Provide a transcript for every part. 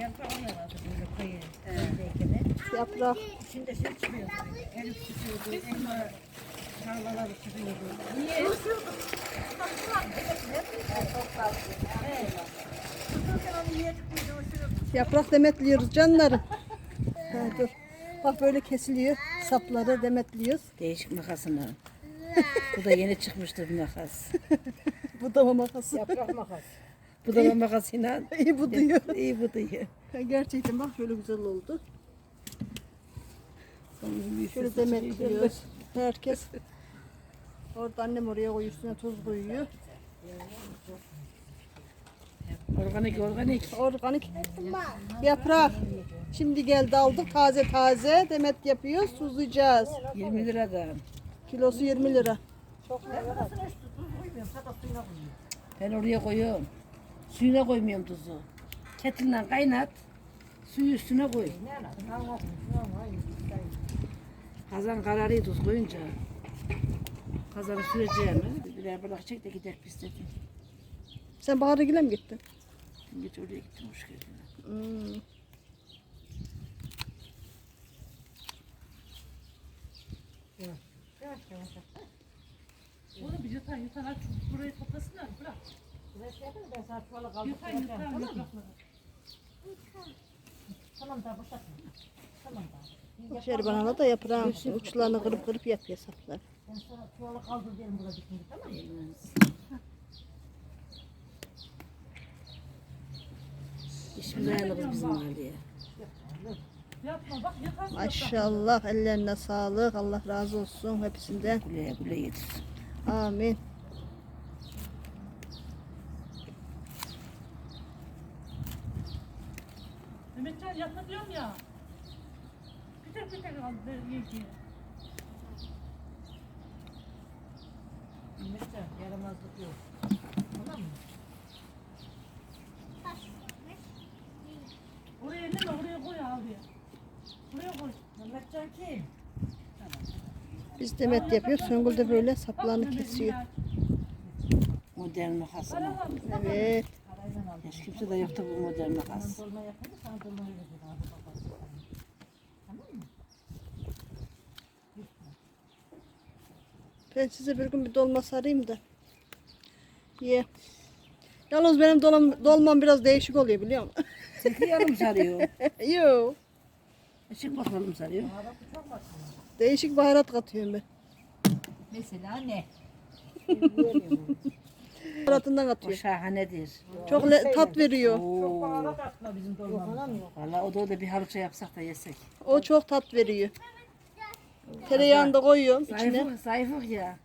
yaprak alıyorlardı böyle koyu. Köydekini. Yaprak. İçinde şey çıkıyordu. Erik çıkıyordu. Elma tarlaları çıkıyordu. Yaprak demetliyoruz canlarım. Ha, dur. Bak böyle kesiliyor. Sapları demetliyoruz. Değişik makasına. Bu da yeni çıkmıştı bir makas. Bu da makası. Yaprak makas. Bu da makasıyla İyi bu diyor. iyi bu diyor. Gerçekten bak şöyle güzel oldu. Şöyle demetliyoruz. Herkes. Orada annem oraya koyuyor üstüne tuz koyuyor. Organik organik. Organik yaprak. Şimdi geldi aldık taze taze demet yapıyoruz tuzlayacağız. 20 liradan. Kilosu 20 lira. Ben oraya koyuyorum. Suyuna koymuyorum tuzu. Ketinden kaynat. Suyu üstüne koy. Kazan kararıyor tuz koyunca. Kazanı süreceğim. Birer bırak çek de gider pisletin. Sen Bahar'a gile mi gittin? Geç oraya gittim hoş geldin. Hmm. Oğlum bir yutan yutan aç burayı toplasınlar bırak. Yutan yaprakları. Şeriban Ana da yaprağın uçlarını kırıp kırıp yapıyor saplar. İş güzel bizim mahalleye. Yapma bak yatarsın. Maşallah ellerine sağlık. Allah razı olsun hepsinden. Kuleye kule yedir. Amin. Mehmetcan yatma diyorum ya. Al ver ye ki. Yaramazlık yok. Oraya elleme oraya koy abi. Buraya koy. Mehmetcan kim? Biz demet yapıyoruz. Söngül de böyle saplarını kesiyor. Modern makas ama. Evet. Hiç kimse de yoktu bu modern makas. Ben size bir gün bir dolma sarayım da. Ye. Yalnız benim dolam, dolmam biraz değişik oluyor biliyor musun? Seki yarım sarıyor. Yo. Çık bakalım sarıyor. Değişik baharat katıyorum ben. Mesela ne? Baharatından O katıyorum. şahanedir. Çok le- tat veriyor. Oo. Valla o da öyle bir haruça yapsak da yesek. O çok tat veriyor. Tereyağını da koyuyorum içine. Zayıfık, zayıfık ya.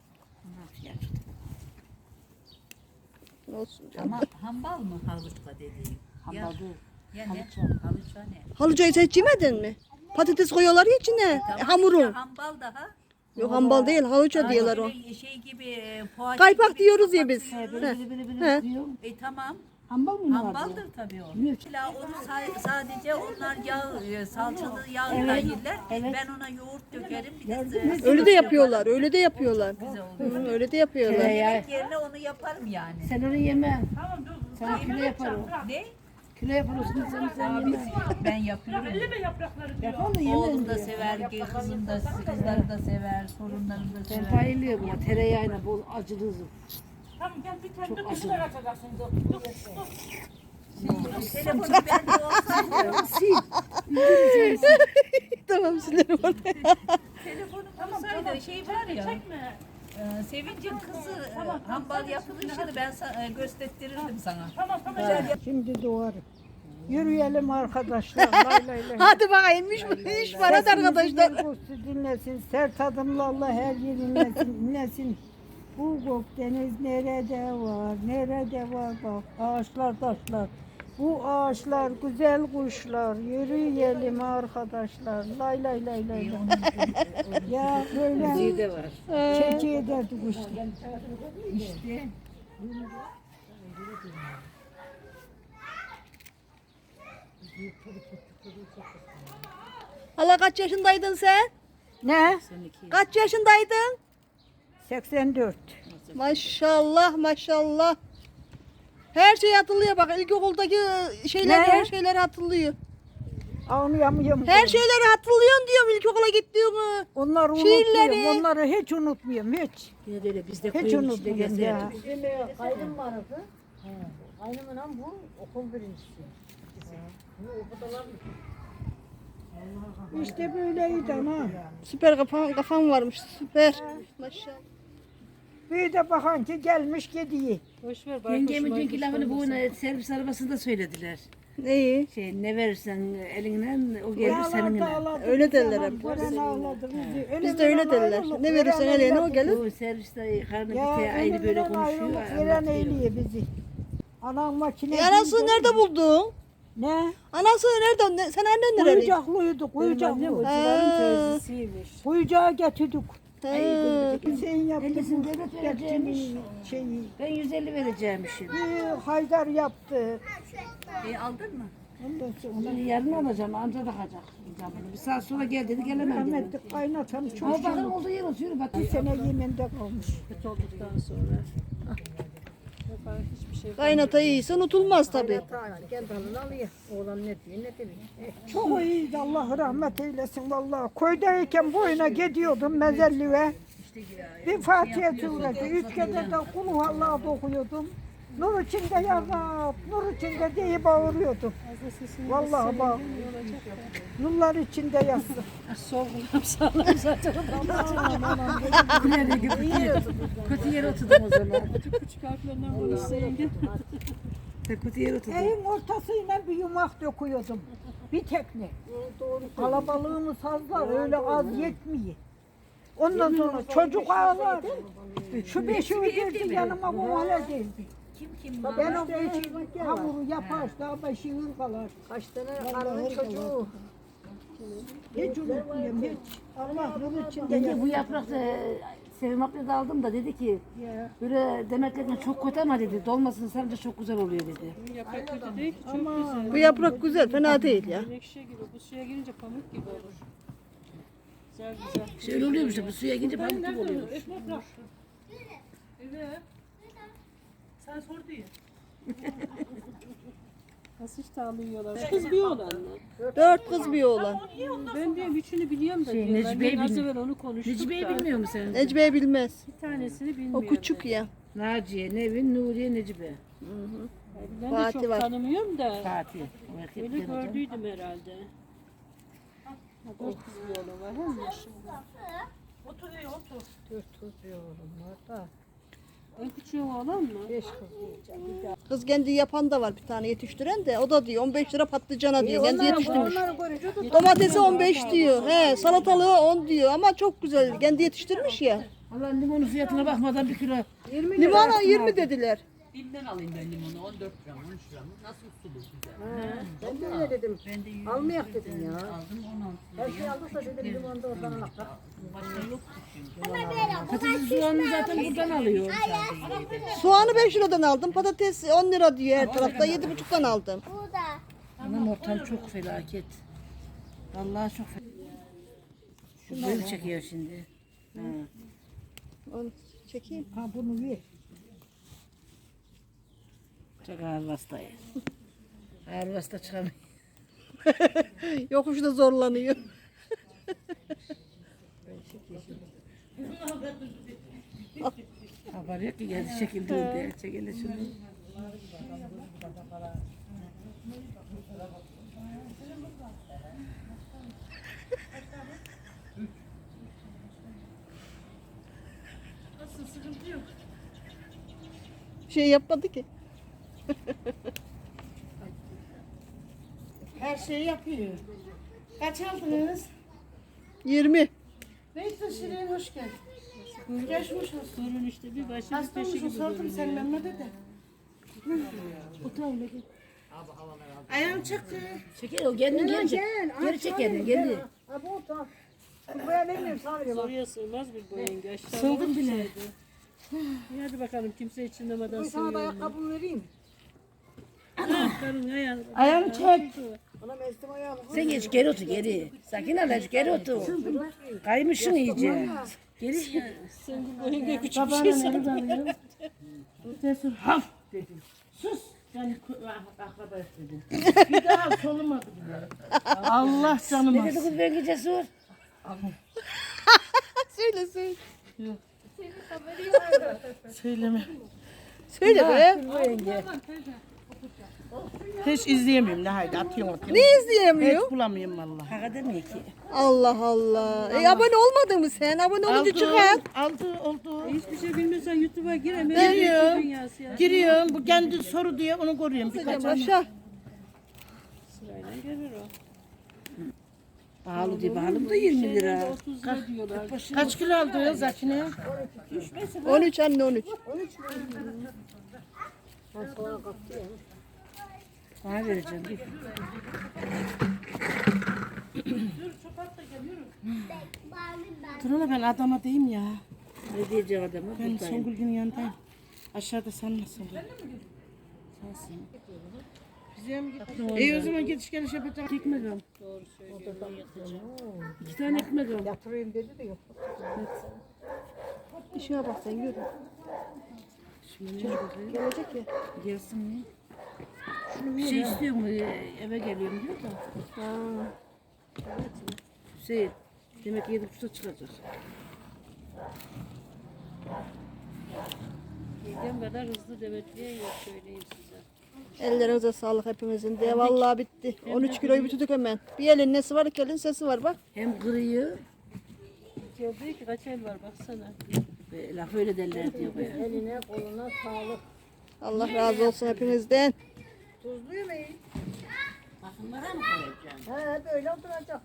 Olsun canım. Ama hambal mı havuçka dediğim? Ya, Hambal değil. ya ne? Havuçla. Havuçka ne? Halıcayı hiç yemedin mi? Patates koyuyorlar ya içine. E, Tamam, hamurun. işte Hambal daha. Yok hambal değil halıca Aa, diyorlar o. Şey gibi e, poğaça Kaypak gibi diyoruz ya biz. böyle böyle He. diyor. E tamam. Hambal mı? Hambaldır tabii o. Mesela onu sa- sadece onlar yağ, e, salçalı yağ yerler. Ben ona yoğurt dökerim. Bir de Öyle de yapıyorlar. Öyle de yapıyorlar. Hı, öyle de yapıyorlar. Tereyağı. Yemek yerine onu yaparım yani. Sen onu yeme. Tamam dur. Sana kilo yaparım. Ne? Kilo yaparım sen sen Abi yeme. ben yapıyorum. Elleme yaprakları diyor. Yapalım da yeme. Oğlum da sever, kızım da, kızları da sever, torunlarım da Ben sever. bayılıyorum ya tereyağıyla bol acılı. Tamam gel bir tane de kuşlar açacaksın. Dur. Dur. dur. Telefonu bende olsaydı, Sil. tamam silerim onu. telefonum olsaydı şey var ya, Çekme. e, Sevinç'in kızı e, hambal yapılışını ben sa- e, gösterirdim sana. Tamam tamam. Şimdi doğarım. Yürüyelim arkadaşlar. Lay lay lay. Hadi bakayım iş, iş var hadi arkadaşlar. Dinlesin. Sert adımlı Allah her yeri dinlesin. dinlesin. Bu Gökdeniz nerede var? Nerede var bak. Ağaçlar taşlar. Bu ağaçlar güzel kuşlar. Yürüyelim arkadaşlar. Lay lay lay lay. lay. ya böyle Müziği de var. çeki ederdi kuşlar. İşte Hala kaç yaşındaydın sen? Ne? Kaç yaşındaydın? 84. Maşallah maşallah. Her şey hatırlıyor bak ilkokuldaki şeyler her şeyleri hatırlıyor. Anlayamıyorum. Her şeyleri hatırlıyorsun diyorum ilkokula gittiğini. Onları Şiirleri. unutmuyorum. Onları hiç unutmuyorum. Hiç. Yine de öyle biz de Hiç koyun içinde unutmuyorum ya. gezerdik. Kaydın vardı. Kaynımla bu okul birincisi. Bu okudalar mı? İşte böyleydi ama. Süper kafan, kafan varmış süper. Maşallah. Bir de bakan ki gelmiş gidiyor. Boş ver. Yengemin dünkü lafını bu servis arabasında söylediler. Neyi? Şey ne verirsen elinden o gelir seninle. Öyle derler hep. Biz de öyle derler. Ne verirsen elene o gelir. Bu serviste karnı Ya bite ayrı böyle konuşuyor. veren anlatıyor. eğliyor bizi. Anam makine. E, anası nerede buldun? Ne? Anası nerede? Ne- Sen annen nereli? Kuyucaklıydı, kuyucaklı. Ha. Kuyucağa getirdik. Ha. Hüseyin yaptı Ellisini bu devlet vereceğimiş. Şeyi. Ben 150 vereceğimmişim. Bir Haydar yaptı. E, aldın mı? Ondan sonra Şimdi yarın alacağım amca takacak. Bir saat sonra gel dedi gelemem dedi. rahmetli kaynatam çok Ama bakın yıllık. olduğu yer oturuyor bak. Bir sene yeminde kalmış. olduktan sonra. Hiçbir şey Kaynata iyiyse unutulmaz tabii. kendi halini alıyor. Oğlan ne diyor ne diyor. Çok iyiydi Allah rahmet eylesin vallahi. Köydeyken boyuna gidiyordum mezelliğe. Bir Fatiha suresi, üç kere de kulu Allah'a okuyordum. Nur içinde yazap, nur içinde diye bağırıyordum. Vallahi bak. Nurlar içinde yazsın. Sorgulam sağlam zaten. Kötü yere oturdum o zaman. Küçük harflerden konuşsa yenge. Kötü yere oturdum. Evin ortasıyla bir yumak döküyordum. Bir tekne. Kalabalığımız fazla öyle az yetmiyor. Ondan sonra çocuk ağlar. Şu beşi öderdi yanıma kovala geldi. Kim kim? Ben o beşi hamuru yapar daha beşi ırgalar. Kaç tane karının çocuğu. Hiç unutmuyorum hiç. Allah nur içinde Yenge bu yaprakta Sevim abla da aldım da dedi ki böyle demeklerden çok kötü ama dedi dolmasını sarınca çok güzel oluyor dedi. Yaprak kötü değil ki çok güzel. Bu yaprak güzel fena değil ya. Ekşi gibi. Bu suya girince pamuk gibi olur. Güzel güzel. Şöyle oluyormuş da bu suya girince pamuk gibi oluyor. Ekmek. Evet. Sen sor diye. Nasıl iştahlı yiyorlar? Kız bir oğlan mı? Dört kız bir oğlan. Ben diyorum üçünü biliyorum da Şey, diyorlar. Necmiye'yi Ben az evvel onu konuştuk Necibe'yi da. bilmiyor musun sen? Necmiye bilmez. Bir tanesini O bilmiyorum. küçük ya. Naciye, Nevin, Nuriye, Necibe. Ben de Fatih çok var. tanımıyorum da. Fatih. O erkek Öyle gördüydüm herhalde. Ha, Dört kız bir oğlu var. Hem maşallah. Oturuyor otur. Dört kız bir oğlum var da. Küçüğün oğlan mı? Beş kız kendi yapan da var bir tane yetiştiren de. O da diyor 15 lira patlıcana diyor. Kendi yetiştirmiş. Domatesi 15 diyor. He, salatalığı 10 diyor ama çok güzel. Kendi yetiştirmiş ya. Allah limonun fiyatına bakmadan bir kilo. Limana 20 dediler. Bim'den alayım ben limonu 14 gram 13 gram. Nasıl sulu güzel. ben de öyle dedim. Ben de 100 Almayak dedim ya. aldım 16 Her şey aldıysa dedim limonu da oradan alak. Başka çünkü. Patates soğanı zaten buradan alıyor. Soğanı 5 liradan aldım. Patates 10 lira diyor her tarafta. 7,5'tan aldım. Anam ortam çok felaket. Vallahi çok felaket. Şu böyle çekiyor şimdi. Ha. Onu çekeyim. Ha bunu ver. Çok ağır hastayı. Ağır hasta çıkamıyor. Yokuşta zorlanıyor. Haber yok ki geldi çekildi diye. Çekildi şunu. Şey yapmadı ki. Her şeyi yapıyor. Kaç aldınız? 20. Neyse Şirin hoş geldin. Geçmiş olsun. Sorun işte bir başımız Hasta peşi gibi sordum görünüyor. sen Mehmet'e de. Utanma gel. Ayağım çıktı. Çekil o kendin geri çek. Geri çek kendini geri. Ha bu da. Bu elimle sarıyor. Soruya sığmaz bir bu yenge. Aşağı Sığdım bile. İyi hadi bakalım kimse içinlemeden Bu sana da sığıyor. vereyim. Ayağını. Çek. Sen geç geri otur geri. Sakin ol geri otur. Kaymışsın iyice. Geri. Sen küçük bir şey sanıyorsun. Cesur haf dedi. Sus. Yani akraba istedi. Bir daha solumadı bile. Allah Ne canıma. dedi kız ben gece sor. söyle söyle. Söyleme. Söyle be. Hiç izleyemiyorum ne haydi atıyorum atıyorum. Ne izleyemiyor? Hiç bulamıyorum vallahi. Haka demiyor ki. Allah Allah. E, abone olmadın mı sen? Abone olunca çıkar. Aldı oldu. Hiçbir şey bilmiyorsan YouTube'a giremem. Giriyorum. Ya. Giriyorum. Bu kendi soru diye onu görüyorum. Birkaç ay. Aşağı. Sırayla gelir o. Pahalı diye pahalı da 20 lira. 30 lira diyorlar. Kaç kilo aldı ya Zakine? 13 anne 13. Bana vereceğim. git. Dur hele ben adama deyim ya. Ne diyeceğim adama? Ben. Songül'ün yanındayım. Aşağıda sen nasılsın? İyi o zaman gidiş geliş yapacağım. Ekmek al. İki tane ekmek al. Yatırayım dedi de yok. İşine bak sen yürü. Şimdi? Gelecek ya. Gelsin mi? Bir şey istiyor mu? Ee, Eve geliyorum diyor da. Ha. Hüseyin. Demek ki yedi buçukta çıkacak. Yediğim kadar hızlı demetliğe yok söyleyeyim size. Ellerinize sağlık hepimizin de. Vallahi bitti. 13 kiloyu bitirdik hemen. Bir elin nesi var, iki elin sesi var bak. Hem kırıyor. Diyor ki kaç el var baksana. Ve laf öyle derler diyor. Eline koluna sağlık. Allah razı olsun hepinizden. Tuzlu yemeği. He böyle oturacak.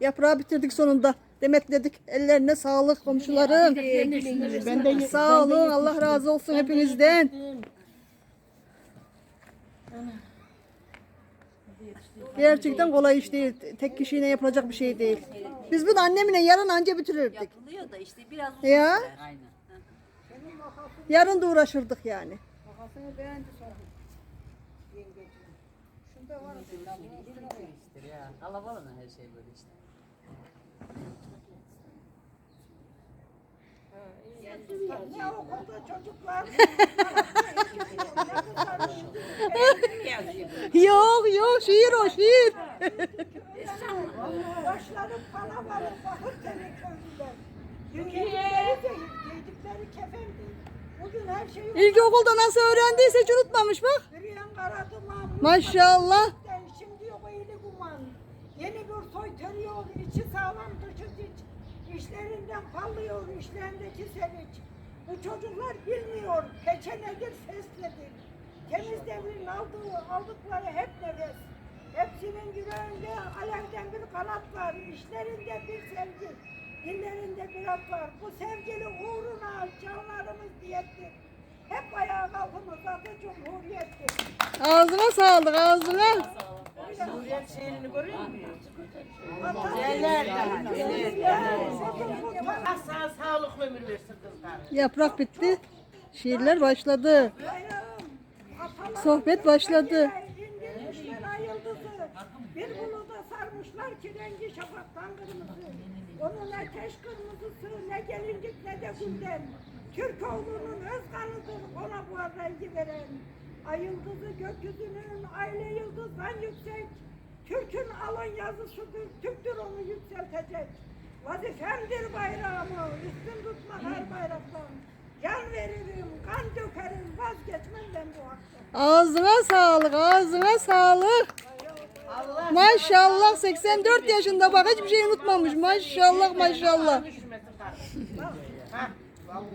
Yaprağı bitirdik sonunda. Demetledik. Ellerine sağlık komşularım. Ben de Sağ olun. Allah razı olsun hepinizden. Gerçekten kolay iş değil. Tek kişiyle yapılacak bir şey değil. Biz bunu annemle yarın anca bitirirdik. Yapılıyor da işte biraz uzun Ya sürer. Aynen. Yarın da uğraşırdık yani. İşte ya. Alabalığına her şey böyle işte. Yok yok şiir o şiir. Başları para var, bakır seni köylüler. Giydikleri kefen değil. Bugün her şeyi İlkokulda nasıl öğrendiyse hiç unutmamış bak. yürüyen kara duman. Maşallah. Şimdi yok iyili kuman. Yeni bir soytarıyor, içi sağlam dışı diç. İşlerinden parlıyor, işlerindeki sevinç. Bu çocuklar bilmiyor, peçe nedir, ses nedir. Temiz devrin aldığı, aldıkları hep nefes. Hepsinin yüreğinde alevden bir kanat var, işlerinde bir sevgi. Dillerinde bir at var. Bu sevgili uğruna canlarımız diyettir. Hep ayağa kalkımız adı cumhuriyettir. Ağzına sağlık ağzına. Sağ sağlıklı ömür versin kızlar. Yaprak bitti. Şiirler başladı. Sohbet başladı. Bir buluda sarmışlar ki rengi şafaktan kırmızı. Onun ateş kırmızısı ne gelincik ne de gülden. Türk oğlunun öz kanıdır ona bu rengi veren. Ay yıldızı gökyüzünün aile yıldızdan yüksek. Türk'ün alın yazısıdır, Türk'tür onu yükseltecek. Vazifemdir bayrağımı, üstün tutmak her bayraktan. Can veririm, kan dökerim, vazgeçmem ben bu haktan. Ağzına sağlık, ağzına sağlık. Maşallah 84 yaşında bak hiçbir şey unutmamış. Maşallah maşallah.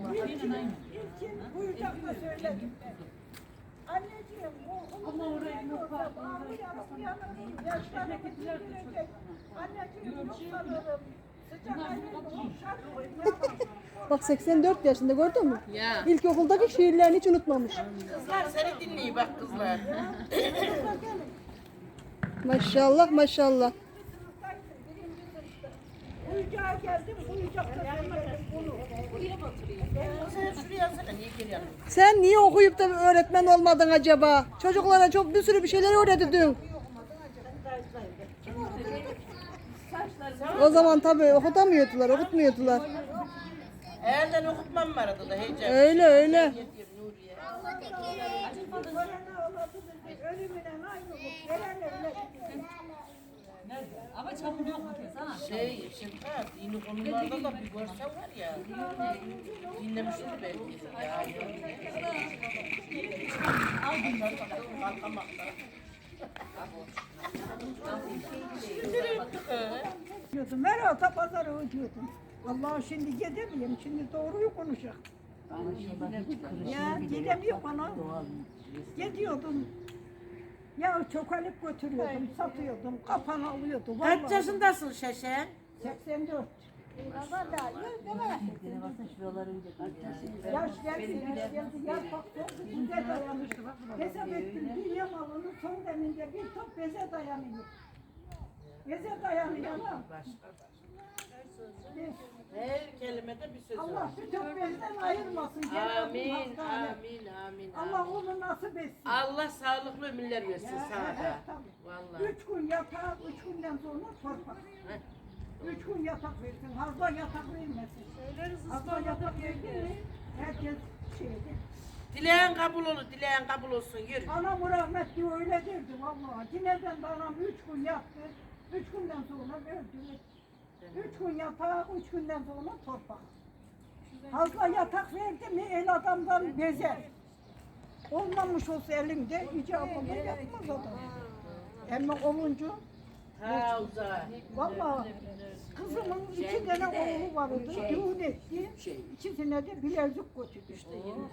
Oraya. Anneciğim. Bak 84 yaşında gördün mü? İlkokuldaki şiirlerini hiç unutmamış. Kızlar seni dinleyin bak kızlar. Maşallah maşallah. Geldim, bunu. Sen niye geliyorsun? Sen niye okuyup da öğretmen olmadın acaba? Çocuklara çok bir sürü bir şeyler öğretiyordun. O zaman tabii okutamıyordular, okutmuyordular. Evden okutmam var arada da heyecan. Öyle öyle. Ama çamur yok mu sana? Şey, şimdi ha, dini konularda da bir görsen var ya. Dinlemiştir belki. Ya, Al bunları bakalım, kalkamakta. Diyordum, her hafta pazara ödüyordum. Allah şimdi gidemiyorum, şimdi doğruyu konuşak. Ya gidemiyor bana. Gidiyordum. Ya çok alıp götürüyordum, satıyordum, kapan alıyordum. Kaç Vallahi. yaşındasın Şeşen? 84. Yaş geldi, yaş geldi, yaş baktı, bize dayanmış. Hesap ettim, dünya malının son deminde bir top beze dayanıyor. Beze dayanıyor ama Her kelimede bir söz var. Allah bir top bezden ayırmasın. Amin, hastane. amin, amin. Allah onu nasip etsin. Allah sağlıklı ömürler versin Ya, sana da. tabii. Vallahi. Üç gün yatak, üç günden sonra torpak. Üç gün yatak versin, fazla yatak vermesin. Fazla yatak verdi mi herkes şeydi. Dileğin kabul olur, dileğin kabul olsun. Yürü. Anam rahmetli öyle derdi vallahi. Yineden de anam üç gün yattı. Üç günden sonra öldü. Üç gün yatak, üç günden sonra torpak. Fazla yatak verdi mi el adamdan bezer. Olmamış olsa elinde icabında yapmaz adam. Ama olunca Ha uzağa. Vallahi kızımın iki tane oğlu vardı. Düğün etti. İkisine de bilezik götürdü.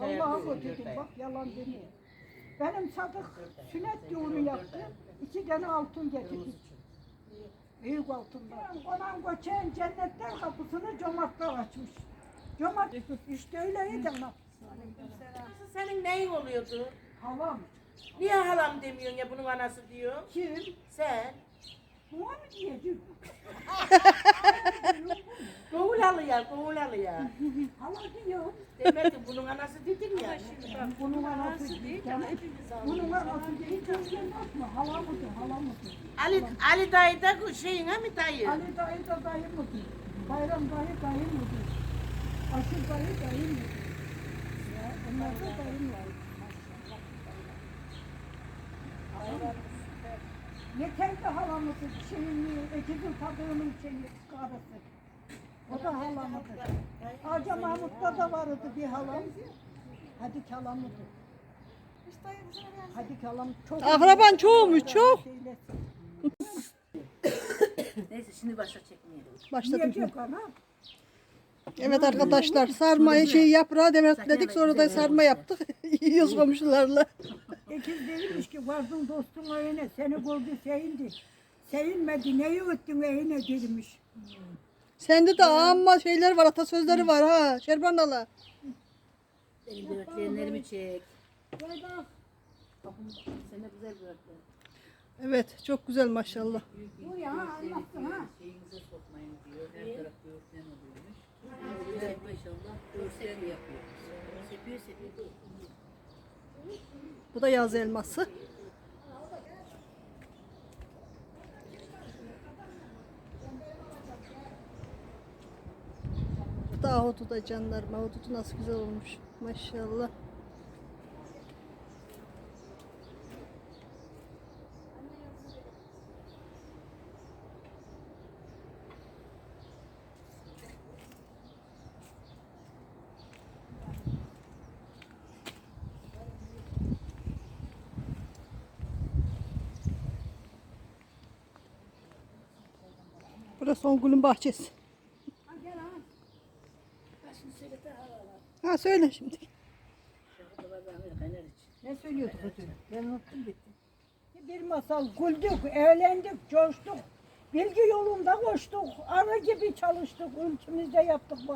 Allah'a götürdüm bak yalan demiyor. Benim sadık sünnet düğünü yaptı. İki tane altın getirdi. Büyük altınlar. Ondan göçen cennetler kapısını cömertler açmış. Cömert işte öyleydi ama. Senin neyin oluyordu? Halam. Niye halam demiyorsun ya bunun anası diyor? Kim? Sen. Buna mı diyeceğim? Kovulalı ya, kovulalı ya. Hala diyor. Demedim bunun anası dedim ya. Bunun anası değil. Bunun anası değil. Gözlerini atma. Hala mıdır? Hala mıdır? Ali, Ali dayı da şeyin ha mi dayı? Ali dayı da dayı mıdır? Bayram dayı dayı mıdır? Aşır dayı dayı mıdır? Ya onlar da dayım var. Yeter de halamızın şeyini, ekibin tadığının şeyi, karısı. O da halamıdır. Ağaca Mahmut'ta da vardı bir halam. Hadi kalamıdır. Hadi kalam çok. Akraban çoğumuş çok. Neyse şimdi başla çekmeye. Başladım. Ana. Evet arkadaşlar sarmayı şey yaprağı demek dedik sonra da sarma yaptık. Yiyoruz komşularla. Ekiz demiş ki vardın dostun evine seni gördü sevindi. Sevinmedi neyi öttün evine demiş. Sende de amma şeyler var atasözleri var ha Şerban Ala. Benim böğürtlenlerimi çek. Sen de güzel böğürtlen. Evet çok güzel maşallah. Bu ya anlattın ha. Şeyinize sokmayın diyor. Her taraf böğürtlen oluyormuş. Güzel maşallah böğürtlen yapıyor. Sepiyor sepiyor. Bu da yaz elması. Bu da ahududu da canlarım. Ahududu nasıl güzel olmuş. Maşallah. Burası Songül'ün bahçesi. Söyle şimdi. Ne söylüyordu kızım? Ben unuttum gitti. Bir masal güldük, eğlendik, coştuk. Bilgi yolunda koştuk, arı gibi çalıştık, ülkemizde yaptık bu.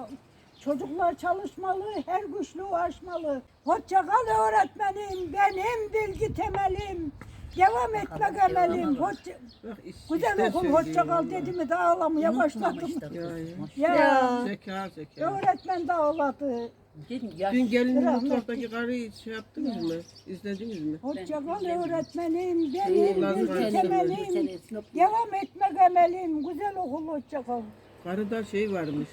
Çocuklar çalışmalı, her güçlüğü aşmalı. Hoşça kal öğretmenim, benim bilgi temelim. Devam etmek emelim. Hoşça... Güzel okul hoşça kal dedi mi de ağlamaya başladım. Ya, Ya. Zeka zeka. öğretmen de ağladı. Dün gelinin Rahmetli. mutfaktaki karıyı şey yaptınız mı? İzlediniz mi? Hoşça kal öğretmenim, benim var. temelim. Devam etmek emelim. Güzel okul hoşça kal. Karıda şey varmış.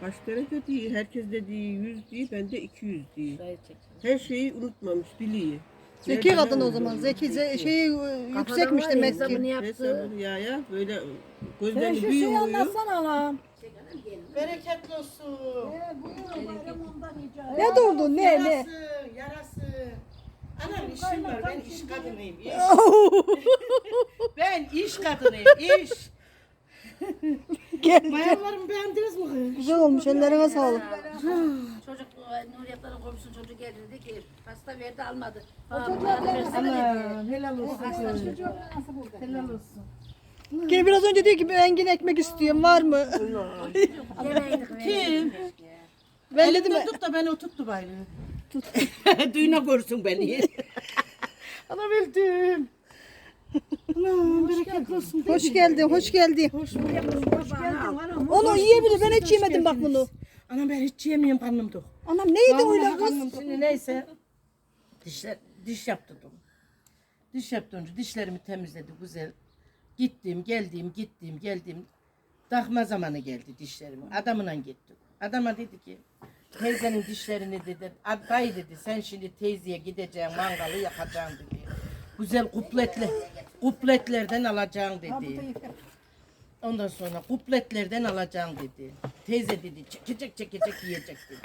Kaç derece. Herkes dediği 100 değil. Ben de 200 değil. Dayı çek. Her şeyi unutmamış biliyor. Zeki Nereden kadın o zaman. oluyor? Zeki ze- şeyi e, yüksekmiş demek hesabını ki. yaptı. Hesabı ya ya böyle Sen gözlerini şu şeyi büyüyor. anlatsana lan. Bereketli olsun. Ne durdun ne ne? Yarası, yarası. Anam işim var, ben iş kadınıyım. Iş. ben iş kadınıyım, iş. Gel. Bayanlarımı beğendiniz mi? kız? Güzel olmuş ellerine sağlık. Çocuk e, Nuriyetlerin komşusu çocuk geldi dedi ki pasta verdi almadı. O çocuklar versene dedi. Helal olsun. Helal olsun. Yine biraz önce diyor ki ben engin ekmek istiyorum var mı? Kim? Ben dedim Elimden tut da beni tuttu bari. Tut. Düğüne görsün beni. Anam öldüm. Anam bereketli olsun. hoş geldin hoş geldin. Onu yiyebilir ben hiç yemedim bak bunu. Anam ben hiç yemiyorum karnım tok. Anam ne yedin öyle kız? karnım tok. Şimdi neyse. Dişler, diş yaptırdım. Diş yaptırınca dişlerimi temizledi güzel. Gittim, geldim, gittim, geldim. Takma zamanı geldi dişlerimin. Adamına gittim. Adama dedi ki, teyzenin dişlerini dedi, "Ad- dayı dedi, sen şimdi teyzeye gideceksin, mangalı yakacaksın dedi. Güzel kupletle, kupletlerden alacaksın dedi. Ondan sonra kupletlerden alacaksın dedi. Teyze dedi, çekecek çekecek yiyecek dedi.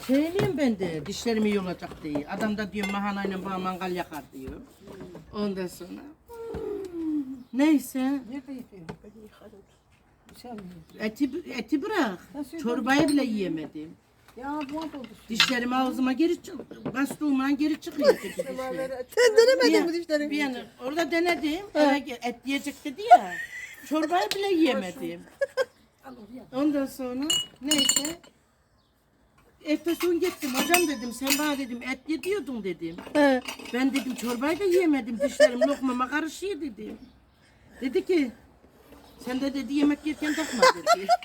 Söyleyeyim ben de dişlerimi iyi olacak diye. Adam da diyor mahanayla bana mangal yakar diyor. Ondan sonra neyse eti, eti bırak. Çorbayı bile yiyemedim. Ya bu oldu. Dişlerim ağzıma geri çık, bastığımla geri çıkıyor. Sen denemedin mi Bir dişlerini? yana orada denedim. Eve et yiyecek dedi ya. Çorbayı bile yiyemedim. Ondan sonra neyse. Efesun gittim. Hocam dedim sen bana dedim et ye diyordun dedim. He. Ben dedim çorbayı da yiyemedim. Dişlerim lokmama karışıyor dedim. Dedi ki sen de dedi yemek yerken takma dedi.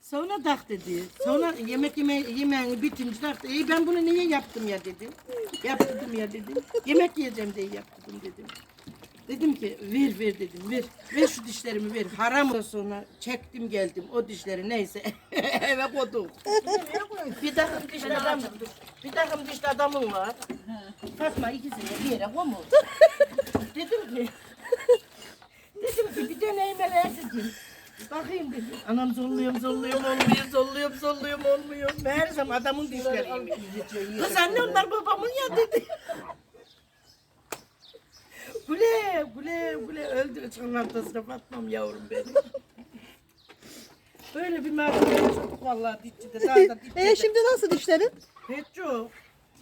Sonra tak dedi. Sonra yemek yeme yemeğini bitince taktı. İyi ben bunu niye yaptım ya dedim. Yaptırdım ya dedim. Yemek yiyeceğim diye yaptırdım dedim. Dedim ki ver ver dedim ver. Ver şu dişlerimi ver. Haram da sonra çektim geldim o dişleri neyse eve koydum. bir takım diş adam bir takım diş adamım var. Fatma ikisini bir yere koyma. dedim ki dedim ki bir deneyim hele dedim. Bakayım dedim. Anam zorluyorum zorluyorum olmuyor zorluyorum zorluyorum olmuyor. Meğersem adamın dişleriymiş. Kız anne onlar babamın ya dedi. Güle güle güle öldü çanlantasına batmam yavrum benim. Böyle bir merdiven yaşadık vallahi dipçide. Daha da dipçide. E şimdi nasıl dişlerin? Hiç yok.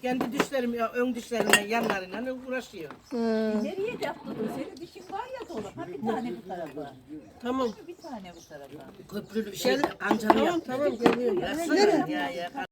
Kendi dişlerim, ya, ön dişlerimle yanlarıyla uğraşıyor. Nereye yaptırdın? Senin dişin var ya dolap. Ha bir tane bu tarafa. Tamam. Bir tane bu tarafa. Köprülü bir şey, kancalı Tamam tamam geliyorum. Ya, ya, ya.